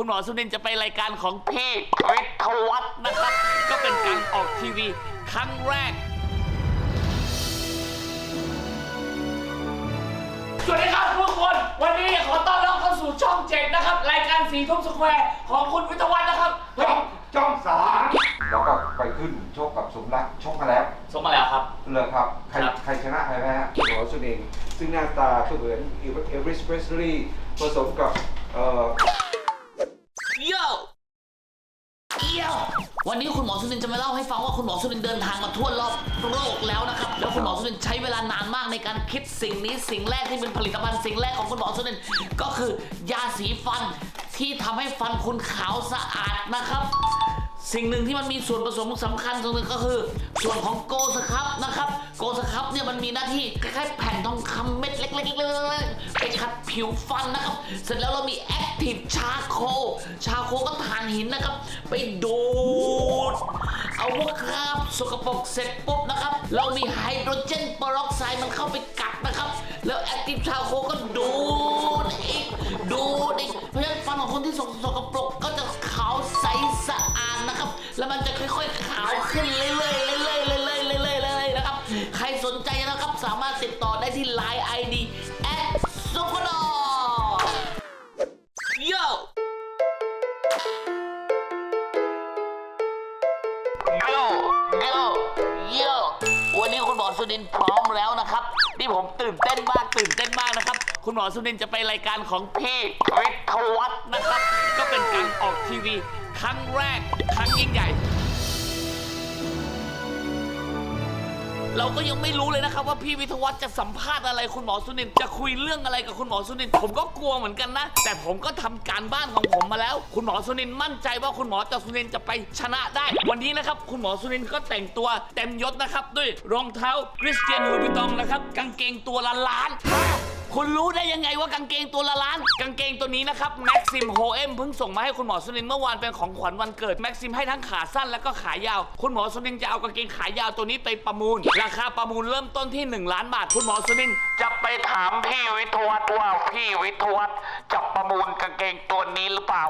คุณหมอสุนินท์จะไปรายการของพี่วิทยวัฒน์นะครับ ก็เป็นการออกทีวีครั้งแรก สวัสดีครับทุกคน วันนี้ขอต้อนรับเข้าสู่ช่องเจ็ดนะครับ รายการสีทุ่มสแควร์ของคุณวิทยวัฒน์นะครับเฮ้ยช่องช่องสามแล้วก็ไปขึ้นชกกับสมรักชกมาแล้วส่งมาแล้วครับ เลยครับ ใครครับ ใครชนะใครแพ้ฮะหมอสุนินซึ่งหน้าตาก็เหมือนเอเวอร์สเพรสลีย์ผสมกับเอ่อ โยโย วันนี้คุณหมอสุนินท์จะมาเล่าให้ฟังว่าคุณหมอสุนินท์เดินทางมาทั่วรอบโลกแล้วนะครับแล้วคุณหมอสุนินท์ใช้เวลานานมากในการคิดสิ่งนี้สิ่งแรกที่เป็นผลิตภัณฑ์สิ่งแรกของคุณหมอสุนินท์ก็คือยาสีฟันที่ทำให้ฟันคุณขาวสะอาดนะครับ สิ่งหนึ่งที่มันมีส่วนผสมสำคัญตรงนึงก็คือ ส่วนของโกสครับนะครับ โกสครับเนี่ยมันมีหน้าที่คล้ายๆแผ่นทองคำเม็ดเล็กๆๆๆไปขัดผิวฟันนะครับ เสร็จแล้วเรามีแอคทีฟชาโค ชาโคก็ถ่านหินนะครับ ไปดูด เอาพวกคราบสกปรกเสร็จปุ๊บนะครับ เรามีไฮโดรเจนเปอร์ออกไซด์มันเข้าไปกัดนะครับ แล้วแอคทีฟชาโคก็ดูดอีกดูดอีกเพราะฉะนั้นฟันของคนที่สกปรกก็จะขาวใสสะอาดนะ แล้วมันจะค่อยๆขาวขึ้นเรื่อยๆเรื่อยๆเรื่อยๆเรื่อยๆเรื่อยๆเรื่อยๆนะครับ ใครสนใจนะครับสามารถติดต่อได้ที่ Line ID at s o k o n o Yo โยโยโยวันนี้คุณหมอสุนินทร์พร้อมแล้วนะครับ นี่ผมตื่นเต้นมากตื่นเต้นมากนะครับ คุณหมอสุนินทร์จะไปรายการของพี่วิทยวัฒน์นะครับ ก็เป็นการออกทีวีครั้งแรก ครั้งยิ่งใหญ่ เราก็ยังไม่รู้เลยนะครับว่าพี่วิทยวัฒน์จะสัมภาษณ์อะไรคุณหมอสุนิน จะคุยเรื่องอะไรกับคุณหมอสุนิน ผมก็กลัวเหมือนกันนะ แต่ผมก็ทำการบ้านของผมมาแล้ว คุณหมอสุนินมั่นใจว่าคุณหมอจสุนินจะไปชนะได้ วันนี้นะครับคุณหมอสุนินก็แต่งตัวเต็มยศนะครับด้วยรองเท้าคริสเตียนลูบิตองนะครับกางเกงตัวละล้าน คุณรู้ได้ยังไงว่ากางเกงตัวละล้าน กางเกงตัวนี้นะครับแม็กซิมโฮเอ็มเพิ่งส่งมาให้คุณหมอสุนินเมื่อวานเป็นของขวัญวันเกิดแม็กซิมให้ทั้งขาสั้นและก็ขายาว คุณหมอสุนินจะเอากางเกงขายาวตัวนี้ไปประมูล ราคาประมูลเริ่มต้นที่ 1 ล้านบาท คุณหมอสุนินจะไปถามพี่วิทวัฒน์ว่าพี่วิทวัฒน์จะประมูลกางเกงตัวนี้หรือเปล่า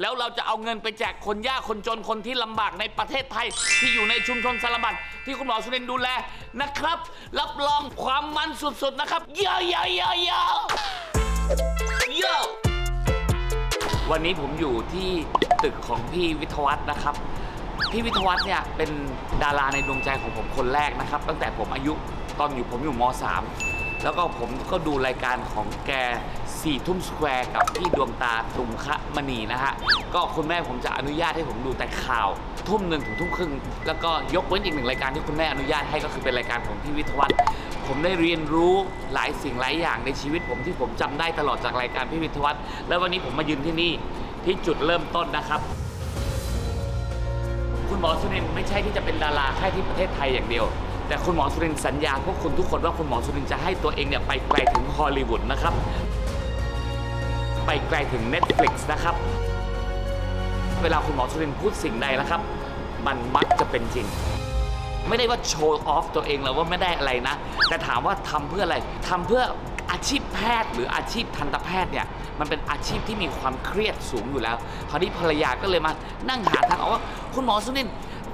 แล้วเราจะเอาเงินไปแจกคนยากคนจนคนที่ลำบากในประเทศไทย ที่อยู่ในชุมชนสารบัตที่คุณหมอสุนินดูแลนะครับ รับรองความมันสุดๆนะครับเยอะเยอะเยอะเยวันนี้ผมอยู่ที่ตึกของพี่วิทยวัฒน์นะครับ พี่วิทยวัฒน์เนี่ยเป็นดาราในดวงใจของผมคนแรกนะครับ ตั้งแต่ผมอายุตอนอยู่ผมอยู่ม .3 แล้วก็ผมก็ดูรายการของแกสี่ทุ่มสแควร์กับพี่ดวงตาตุงคะมณีนะฮะ ก็คุณแม่ผมจะอนุญาตให้ผมดูแต่ข่าว ทุ่มหนึ่งถึงทุ่มครึ่ง แล้วก็ยกเว้นอีกหนึ่งรายการที่คุณแม่อนุญาตให้ก็คือเป็นรายการของพี่วิทยวัฒน์ ผมได้เรียนรู้หลายสิ่งหลายอย่างในชีวิตผมที่ผมจำได้ตลอดจากรายการพี่วิทยวัฒน์แล้ววันนี้ผมมายืนที่นี่ที่จุดเริ่มต้นนะครับ คุณหมอสุรินทร์ไม่ใช่ที่จะเป็นดาราแค่ที่ประเทศไทยอย่างเดียว แต่คุณหมอสุรินทร์สัญญาพวกคุณทุกคนว่าคุณหมอสุรินทร์จะให้ตัวเองเนี่ยไปไกลถึงฮอลลีวูดนะครับ ไปไกลถึง Netflix นะครับ เวลาคุณหมอสุรินทร์พูดสิ่งใดนะครับ มันมักจะเป็นจริง ไม่ได้ว่าโชว์ออฟตัวเองแล้วว่าไม่ได้อะไรนะ แต่ถามว่าทำเพื่ออะไรทำเพื่ออาชีพแพทย์หรืออาชีพทันตแพทย์เนี่ยมันเป็นอาชีพที่มีความเครียดสูงอยู่แล้วคราวนี้ภรรยาก็เลยมานั่งหาทางออกว่าคุณหมอสุนินท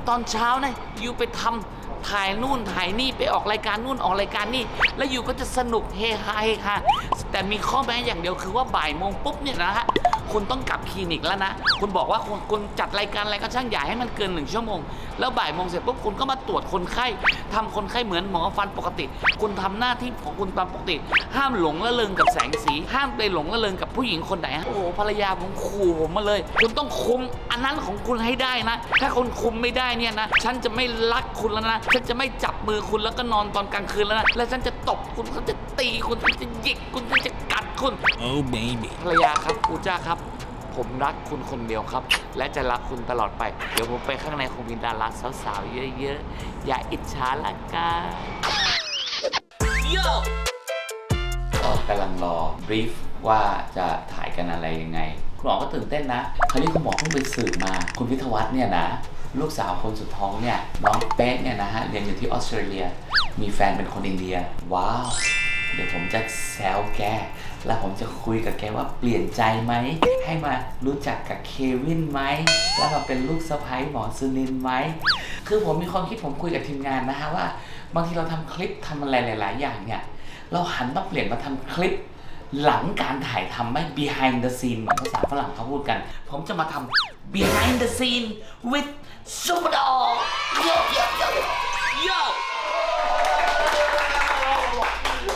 ตอนเช้านะอยู่ไปทำถ่ายนู่นถ่ายนี่ไปออกรายการนู่นออกรายการนี่แล้วอยู่ก็จะสนุกเฮฮาเฮฮา แต่มีข้อแม้อย่างเดียวคือว่าบ่ายโมงปุ๊บเนี่ยนะฮะคุณต้องกลับคลินิกแล้วนะ คุณบอกว่าคุณคุณจัดรายการอะไรก็ช่างอย่าให้มันเกินหนึ่งชั่วโมง แล้วบ่ายโมงเสร็จปุ๊บคุณก็มาตรวจคนไข้ทำคนไข้เหมือนหมอฟันปกติ คุณทำหน้าที่ของคุณตามปกติ ห้ามหลงละเลงกับแสงสี ห้ามไปหลงละเลงกับผู้หญิงคนไหนโอ้โหภรรยาผมขู่ผมมาเลย คุณต้องคุมอันนั้นของคุณให้ได้นะ ถ้าคุณคุมไม่ได้เนี่ยนะฉันจะไม่รักคุณแล้วนะฉันจะไม่จับมือคุณแล้วก็นอนตอนกลางคืนแล้วนะและฉันจะตบคุณฉันจะตีคุณฉันจะหยิกคุณฉันจะกัดคุณ Oh, baby. ภรรยาครับกูจ้าครับ ผมรักคุณคนเดียวครับ และจะรักคุณตลอดไป เดี๋ยวผมไปข้างในคงมีดาราสาวๆเยอะๆ อย่าอิจฉาละกันโยก็กำลังรอบรีฟว่าจะถ่ายกันอะไรยังไง คุณหมอก็ตื่นเต้นนะ คราวนี้คุณหมอเพิ่งไปสืบมา คุณวิทยวัฒน์เนี่ยนะ ลูกสาวคนสุดท้องเนี่ย น้องเป๊กเนี่ยนะฮะ เรียนอยู่ที่ออสเตรเลีย มีแฟนเป็นคนอินเดีย ว้าว เดี๋ยวผมจะแซวแก แล้วผมจะคุยกับแกว่าเปลี่ยนใจไหม ให้มารู้จักกับเควินไหม แล้วมาเป็นลูกสะใภ้หมอสุนินไหม คือผมมีความคิดผมคุยกับทีมงานนะฮะว่า บางทีเราทำคลิปทำอะไรหลาย ๆ อย่างเนี่ย เราหันมาเปลี่ยนมาทำคลิป หลังการถ่ายทำไม่ behind the scene เหมือนภาษาฝรั่งเขาพูดกัน ผมจะมาทำ behind the scene with Super Dog yo yo yo yo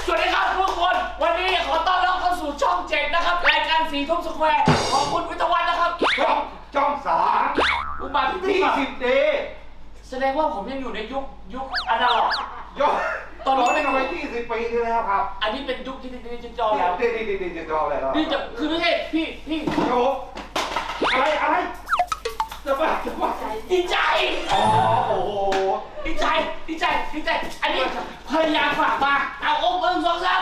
สวัสดีครับทุกคน วันนี้ขอต้อนรับเข้าสู่ช่องเจ็ดนะครับ รายการสี ทุ่มสแควร์ของคุณวิทยาวัฒน์นะครับช่องช่องสามอุบาพี่พี่ยี่สิบเดย์แสดงว่าผมยังอยู่ในยุคยุคอนาล็อกยอดตอนนี้ได้มายี่สิบปีที่แล้วครับอันนี้เป็นยุคที่ดิจิตอลแล้วดีดีดีดีจะจออะไรแล้วนี่จะคือไม่ใช่พี่พี่โอ้อะไรอะไรจะบ้าจะบ้าดีใจ อ๋อโอ้โหดีใจดีใจดีใจ อันนี้ภรรยาฝากมาเอาองค์เอิงสองสาม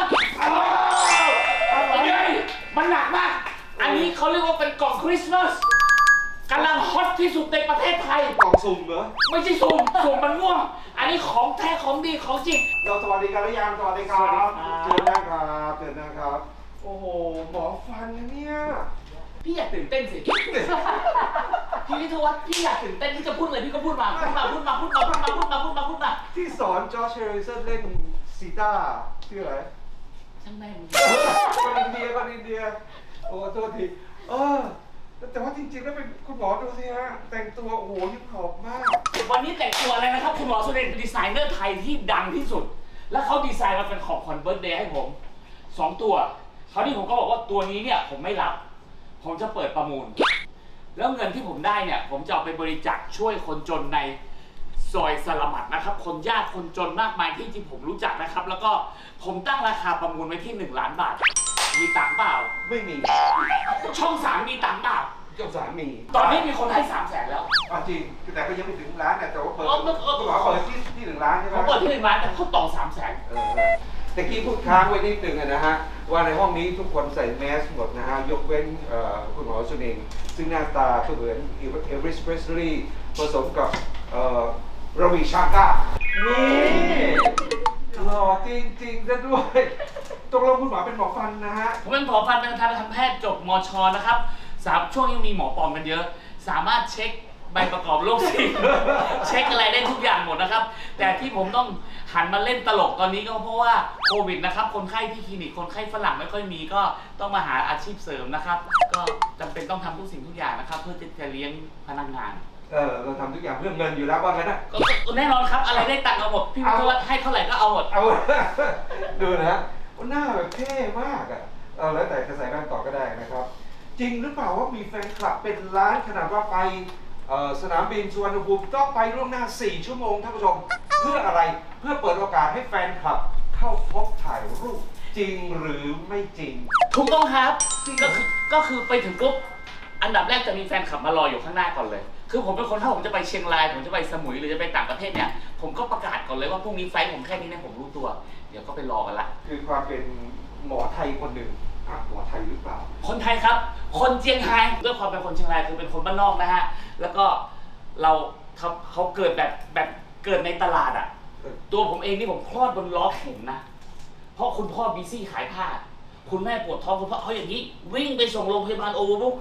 คริสต์มาสกำลังฮอตที่สุดในประเทศไทย กล่องสุ่มเหรอ ไม่ใช่สุ่มสุ่มมันม่วง อันนี้ของแท้ของดีของจริง เราสวัสดีกันหรือยังสวัสดีครับสวัสดีครับเชิญนะครับเชิญนะครับ โอ้โหหมอฟันนะเนี่ย พี่อยากตื่นเต้นสิพี่วิทยาวัฒน์พี่อยากตื่นเต้นที่จะพูดเลยพี่ก็พูดมาพูดมาพูดมาพูดมาพูดมาพูดมาพูดมาพูดมาที่สอนจอร์จเฮริสันเล่นซีตาร์ชื่ออะไร ช่างแม่งคนอินเดียคนอินเดีย โอ้โทษทีเออ แต่ว่าจริงๆแล้วเป็นคุณหมอดูสิฮะ แต่งตัวโอ้โหฮิปฮอปมาก วันนี้แต่งตัวอะไรนะครับ คุณหมอสุเดนดีไซเนอร์ไทยที่ดังที่สุด แล้วเขาดีไซน์มาเป็นของขวัญเบิร์ดเดย์ให้ผมสองตัวคราวนี้ผมก็บอกว่าตัวนี้เนี่ยผมไม่รับ ผมจะเปิดประมูล แล้วเงินที่ผมได้เนี่ย ผมจะเอาไปบริจาคช่วยคนจนในซอยสลามัดนะครับ คนยากคนจนมากมายที่ที่ผมรู้จักนะครับ แล้วก็ผมตั้งราคาประมูลไว้ที่ 1 ล้านบาท มีตังค์เปล่า ไม่มีช่องสามมีตังค์เปล่าเจ้าสามีตอนนี้มีคนให้สามแสนแล้วอะจริงแต่ก็ยังไม่ถึงล้านเนี่ยแต่ว่าเปิดเออเออเออคุณหมอเปิดที่ที่หนึ่งล้านใช่ไหมผมเปิดที่หนึ่งล้านแต่เขาต่อสามแสนเออแต่กี้พูดค้างไว้นิดนึงอะนะฮะว่าในห้องนี้ทุกคนใส่แมสหมดนะฮะยกเว้นเอ่อคุณหมอสุนิงซึ่งหน้าตาก็เหมือนเอเวอริสเพรสลีย์ผสมกับเอ่อราวีชาก้านี่หล่อจริงๆซะด้วยตกลงคุณหมอเป็นหมอฟันนะฮะ ผมเป็นหมอฟันเป็นทันตแพทย์จบมชนะครับ สามช่วงยังมีหมอปลอมกันเยอะ สามารถเช็คใบประกอบโรคสิเช็คอะไรได้ทุกอย่างหมดนะครับ แต่ที่ผมต้องหันมาเล่นตลกตอนนี้ก็เพราะว่าโควิดนะครับ คนไข้ที่คลินิกคนไข้ฝรั่งไม่ค่อยมีก็ต้องมาหาอาชีพเสริมนะครับ ก็จำเป็นต้องทำทุกสิ่งทุกอย่างนะครับ เพื่อที่จะเลี้ยงพนักงาน เออเราทำทุกอย่างเพื่อเงินอยู่แล้วว่างั้นนะ ก็ก็แน่นอนครับอะไรได้ตังค์เอาหมดพี่วิทยาวัฒน์ให้เท่าไหร่ก็เอาหมด เอา ดูนะฮะหน้าแบบเท่มากอะ เออแล้วแต่จะใส่แว่นต่อก็ได้นะครับ จริงหรือเปล่าว่ามีแฟนคลับเป็นล้านขนาดว่าไปเอ่อสนามบินสุวรรณภูมิต้องไปล่วงหน้า 4 ชั่วโมงท่านผู้ชม เพื่ออะไรเพื่อเปิดโอกาสให้แฟนคลับเข้าพบถ่ายรูปจริงหรือไม่จริง ถูกต้องครับจริงเหรก็อคือก็คือไปถึงปุ๊บอันดับแรกจะมีแฟนคลับมารออยู่ข้างหน้าก่อนเลย คือผมเป็นคนถ้าผมจะไปเชียงราย ผมจะไปสมุยหรือจะไปต่างประเทศเนี่ยผมก็ประกาศก่อนเลยว่าพรุ่งนี้ไฟล์ผมแค่นี้นะผมรู้ตัว เดี๋ยวก็ไปรอกันละ คือความเป็นหมอไทยคนหนึ่ง อะหมอไทยหรือเปล่า คนไทยครับ คนเจียงไฮ้ด้วยความเป็นคนเชียงรายคือเป็นคนบ้านนอกนะฮะ แล้วก็เราเขาเขาเกิดแบบแบบเกิดในตลาดอะเออ ตัวผมเองนี่ผมคลอดบนล้อเข็นนะ เพราะคุณพ่อบีซี่ขายผ้า คุณแม่ปวดท้องคุณพ่อเขาอย่างนี้ วิ่งไปส่งโรงพยาบาลโอเวอร์บุ๊ก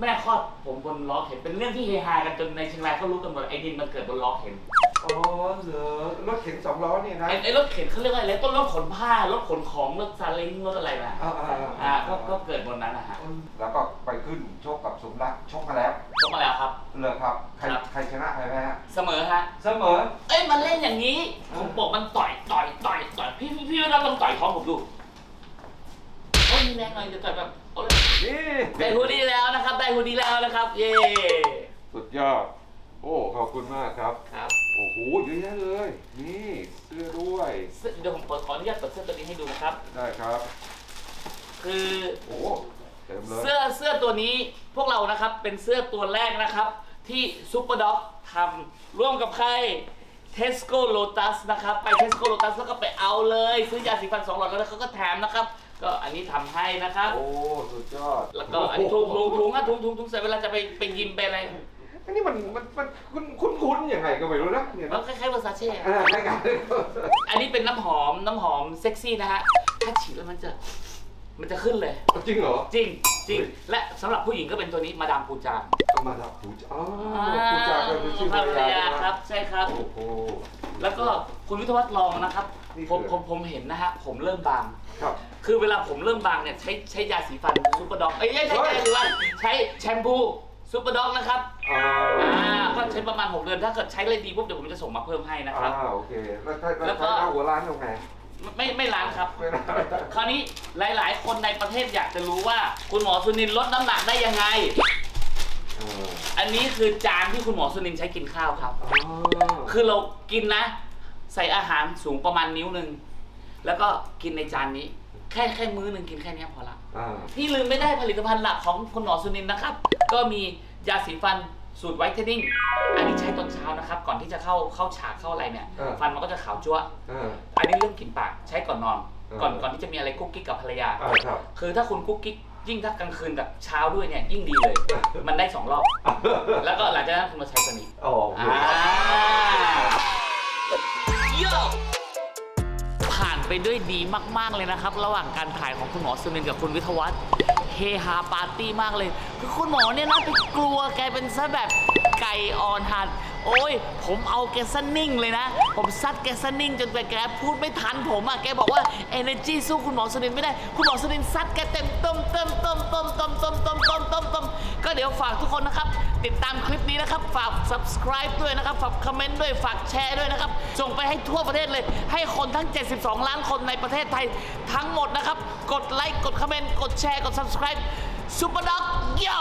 แม่คลอดผมบนล้อเข็นเป็นเรื่องที่เฮฮากันจนในเชียงรายเขารู้กันหมดไอ้ดินมันเกิดบนล้อเข็น อ๋อเหรอรถเข็นสองล้อเนี่ยนะ ไอ้ไอ้รถเข็นเขาเรียกว่าอะไรต้นรถขนผ้ารถขนของรถซาเล้งรถอะไรนะอ่าอ่าอ่า อ่าก็ก็เกิดบนนั้นนะฮะแล้วก็ไปขึ้นชกกับสมรักชกมาแล้วชกมาแล้วครับเลยครับใครครับ ใครชนะใครแพ้ฮะเสมอฮะ เสมอ เอ้ยมันเล่นอย่างนี้ ผมบอกมันต่อยต่อยต่อยต่อยพี่พี่พี่เราลองต่อยท้องผมดูโอ้ยมีแรงหน่อยจะต่อยแบบเอาเลยนี่ ได้ฮูดดี้แล้วนะครับ ได้ฮูดดี้แล้วนะครับ เย้สุดยอด โอ้ ขอบคุณมากครับ ครับโอ้โหเยอะแยะเลย นี่เสื้อด้วยเสื้อเดี๋ยวผมเปิดขออนุญาตเปิดเสื้อตัวนี้ให้ดูนะครับ ได้ครับ คือโอ้เต็มเลยเสื้อเสื้อตัวนี้พวกเรานะครับเป็นเสื้อตัวแรกนะครับ ที่ซูเปอร์ด็อกทำร่วมกับใคร Tesco Lotus นะครับ ไป Tesco Lotus แล้วก็ไปเอาเลย ซื้อยาสีฟันสองหลอดแล้วเขาก็แถมนะครับ ก็อันนี้ทำให้นะครับ โอ้สุดยอดแล้วก็อันนี้ถุงถุงถุงอะถุงถุงถุงใส่เวลาจะไปไปยิมไปอะไร อันนี้มันมันมันคุ้นคุ้นคุ้นยังไงก็ไม่รู้นะเนี่ยมันนะคล้ายๆวาซาเช่อ่าใช่กันอันนี้เป็นน้ำหอมน้ำหอมเซ็กซี่นะฮะ ถ้าฉีดแล้วมันจะ มันจะขึ้นเลย จริงเหรอ จริงจริง และสำหรับผู้หญิงก็เป็นตัวนี้มาดามปูจางเอามาดับปูจาอ๋อปูจาก็คือชื่อภรภรรรยายาใช่ไหมครับใช่ครับ โอ้โห แล้วก็คุณวิทยวัฒน์ลองนะครับ นี่ผมคือผมผมเห็นนะฮะ ผมเริ่มบาง ครับ คือเวลาผมเริ่มบางเนี่ยใช้ใช้ยาสีฟันซูเปอร์ด็อกเอ้ยไม่ใช่เฮ้ใช้ยยาสีฟันใช้แชมพูซูเปอร์ด็อกนะครับ อ่าอ่าก็ใช้ประมาณ 6 เดือน ถ้าเกิดใช้เลยดีปุ๊บเดี๋ยวผมจะส่งมาเพิ่มให้นะครับ อ่าโอเค แล้วถ้าแล้แล้ววก็ถ้าหน้าหัวร้านทำไงไม่ไม่ล้างครับ ไม่ได้คราวนี้หลาย ๆ คนในประเทศอยากจะรู้ว่า คุณหมอสุนินลดน้ำหนักได้ยังไง เอออันนี้คือจานที่คุณหมอสุนินใช้กินข้าวครับ อ๋อคือเรากินนะ ใส่อาหารสูงประมาณนิ้วหนึ่งแล้วก็กินในจานนี้ แค่แค่มื้อหนึ่งกินแค่เนี้ยพอละ อ่า ที่ลืมไม่ได้ผลิตภัณฑ์หลักของคุณหมอสุนินนะครับ ก็มียาสีฟัน สูตรไวท์เทนนิ่งอันนี้ใช้ตอนเช้านะครับ ก่อนที่จะเข้าเข้าฉากเข้าอะไรเนี่ยฟันมันก็จะขาวจั๊วะอ่า อันนี้เรื่องกลิ่นปากใช้ก่อนนอนเออก่อนก่อนที่จะมีอะไรกุ๊กกิ๊กกับภรรยา อ่าครับ คือถ้าคุณกุ๊กกิ๊กยิ่งถ้ากลางคืนกับเช้าด้วยเนี่ยยิ่งดีเลย มันได้สองรอบ แล้วก็หลังจากนั้นคุณมาใช้ตัวนี้อ๋อโอเคอ่าโยผ่านไปด้วยดีมาก ๆ เลยนะครับ ระหว่างการถ่ายของคุณหมอสุนินกับคุณวิทยวัฒน์เฮฮาปาร์ตี้มากเลย คือคุณหมอเนี่ยนะไปกลัวแกเป็นซะแบบไก่อ่อนหัด โอ้ย ผมเอาแกซะนิ่งเลยนะ ผมซัดแกซะนิ่งจนแกแกพูดไม่ทันผมอะแกบอกว่า energy สู้คุณหมอสุนินไม่ได้ คุณหมอสุนินซัดแกเต็มต้มเต็มต้มต้มต้มต้มต้มต้มต้มต้มก็เดี๋ยวฝากทุกคนนะครับ ติดตามคลิปนี้นะครับ ฝาก subscribe ด้วยนะครับ ฝากคอมเมนต์ด้วย ฝากแชร์ด้วยนะครับ ส่งไปให้ทั่วประเทศเลย ให้คนทั้ง 72 ล้านคนในประเทศไทยทั้งหมดนะครับ กดไลค์ กดคอมเมนต์ กดแชร์ กด subscribe Super Dog Yo